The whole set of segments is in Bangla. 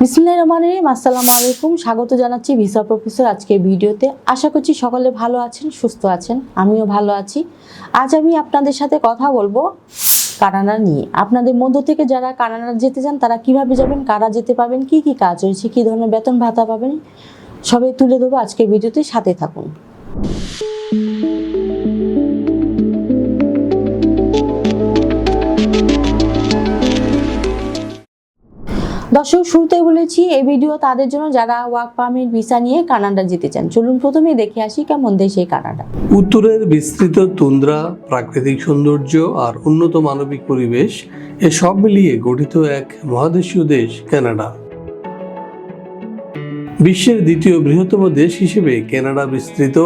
বিসমুল্লাহ রহমান রহিম। আসসালামু আলাইকুম। স্বাগত জানাচ্ছি ভিসা প্রফেসর আজকের ভিডিওতে। আশা করছি সকলে ভালো আছেন, সুস্থ আছেন। আমিও ভালো আছি। আজ আমি আপনাদের সাথে কথা বলব কানাডা নিয়ে। আপনাদের মধ্য থেকে যারা কানাডা যেতে চান, তারা কীভাবে যাবেন, কারা যেতে পাবেন কি কি কাজ রয়েছে, কি ধরনের বেতন ভাতা পাবেন, সবাই তুলে দেবো আজকের ভিডিওতে। সাথে থাকুন। দর্শক, শুরুতেই বলেছি, এই ভিডিও তাদের জন্য যারা ওয়ার্ক পারমিট ভিসা নিয়ে কানাডা যেতে চান। চলুন প্রথমেই দেখে আসি কেমন দেশ এই কানাডা। উত্তরের বিস্তৃত তুন্দ্রা প্রাকৃতিক সৌন্দর্য আর উন্নত মানবিক পরিবেশ, এ সব মিলিয়ে গঠিত এক মহাদেশীয় দেশ কানাডা। বিশ্বের দ্বিতীয় বৃহত্তম দেশ হিসেবে কানাডা বিস্তৃত,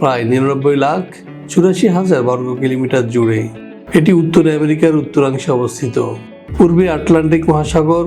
প্রায় নিরানব্বই লাখ চুরাশি হাজার বর্গ কিলোমিটার জুড়ে। এটি উত্তর আমেরিকার উত্তরাংশে অবস্থিত। পূর্বে আটলান্টিক মহাসাগর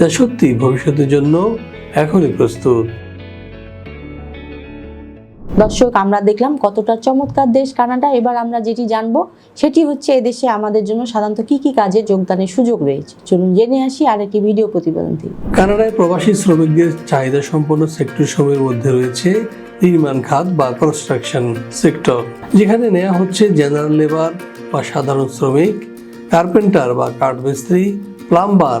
যা সত্যি ভবিষ্যতের জন্য এখনই প্রস্তুত। দর্শক আমরা দেখলাম কতটা চমৎকার দেশ কানাডা। এবার আমরা যেটি জানব সেটি হচ্ছে এদেশে আমাদের জন্য সাধারণত কি কি কাজে যোগদানের সুযোগ রয়েছে। চলুন জেনে আসি আর একটি ভিডিও প্রতিবেদন থেকে কানাডায় প্রবাসী শ্রমিকদের চাহিদা সম্পন্ন সেক্টর সমূহের মধ্যে রয়েছে নির্মাণ খাত বা কনস্ট্রাকশন সেক্টর যেখানে নেওয়া হচ্ছে জেনারেল লেবার বা সাধারণ শ্রমিক কার্পেন্টার বা কাঠমিস্ত্রি plumber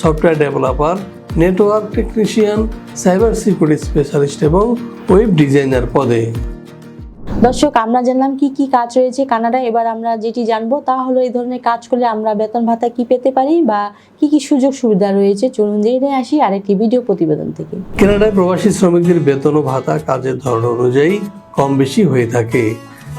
software developer network technician cyber security specialist এবং ওয়েব ডিজাইনার পদে। দর্শক আমরা জানলাম কি কি কাজ রয়েছে কানাডায়। এবার আমরা যেটি জানব তা হলো এই ধরনের কাজ করলে আমরা বেতন ভাতা কি পেতে পারি বা কি কি সুযোগ সুবিধা রয়েছে। চলুন জেনে আসি আরেকটি ভিডিও প্রতিবেদন থেকে। কানাডায় প্রবাসী শ্রমিকদের বেতন ও ভাতা কাজের ধরন অনুযায়ী কম বেশি হয়ে থাকে।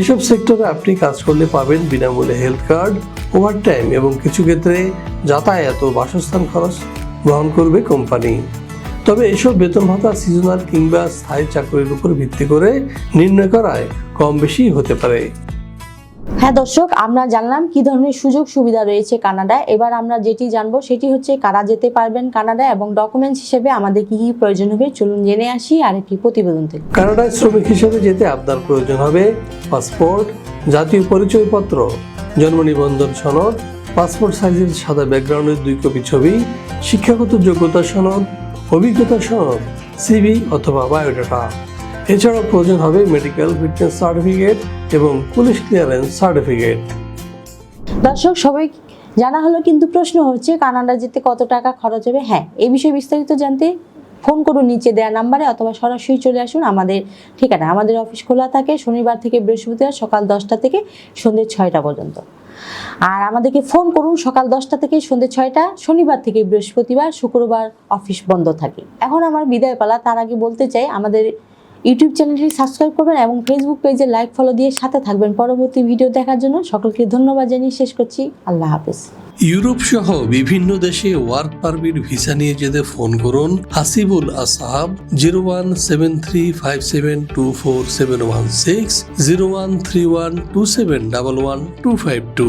এসব সেক্টরে আপনি কাজ করলে পাবেন বিনামূল্যে হেলথ কার্ড ওভার টাইম এবং কিছু ক্ষেত্রে যাতায়াত ও বাসস্থান খরচ গ্রহণ করবে কোম্পানি। তবে এসব বেতন ভাতা সিজনাল কিংবা স্থায়ী চাকরির উপর ভিত্তি করে নির্ণয় করায় কম বেশি হতে পারে। হ্যাঁ দর্শক, আমরা জানলাম কি ধরনের সুযোগ সুবিধা রয়েছে কানাডায়। এবার আমরা যেটি জানব সেটি হচ্ছে কারা যেতে পারবেন কানাডায় এবং ডকুমেন্টস হিসেবে আমাদের কি কি প্রয়োজন হবে চলুন জেনে আসি আর একটি প্রতিবেদন থেকে। কানাডায় শ্রমিক হিসেবে যেতে আপনার প্রয়োজন হবে পাসপোর্ট, জাতীয় পরিচয়পত্র, জন্ম নিবন্ধন সনদ, পাসপোর্ট সাইজের সাদা ব্যাকগ্রাউন্ডের দুই কপি ছবি, শিক্ষাগত যোগ্যতা সনদ, অভিজ্ঞতা সনদ সিভি অথবা বায়োডাটা। এছাড়াও প্রয়োজন হবে মেডিকেল ফিটনেস সার্টিফিকেট এবং পুলিশ ক্লিয়ারেন্স সার্টিফিকেট দর্শক, সবাই জানা হলো কিন্তু প্রশ্ন হচ্ছে কানাডা যেতে কত টাকা খরচ হবে? হ্যাঁ এই বিষয়ে বিস্তারিত জানতে ফোন করুন নিচে দেওয়া নাম্বারে অথবা সরাসরি চলে আসুন আমাদের ঠিকানা। আমাদের অফিস খোলা থাকে শনিবার থেকে বৃহস্পতিবার সকাল দশটা থেকে সন্ধ্যে ছয়টা পর্যন্ত। আর আমাদেরকে ফোন করুন সকাল দশটা থেকে সন্ধ্যে ছয়টা, শনিবার থেকে বৃহস্পতিবার, শুক্রবার অফিস বন্ধ থাকে। এখন আমার বিদায় পালা, তার আগে বলতে চাই, আমাদের ইউটিউব চ্যানেলটি সাবস্ক্রাইব করবেন এবং ফেসবুক পেজে লাইক ফলো দিয়ে সাথে থাকবেন। পরবর্তী ভিডিও দেখার জন্য সকলকে ধন্যবাদ জানিয়ে শেষ করছি। আল্লাহ হাফেজ। ইউরোপ সহ বিভিন্ন দেশে ওয়ার্ক পারমিট ভিসা নিয়ে যেতে ফোন করুন Hasibul Asahab zero one seven three five seven two four seven one six zero one three one two seven double one two five two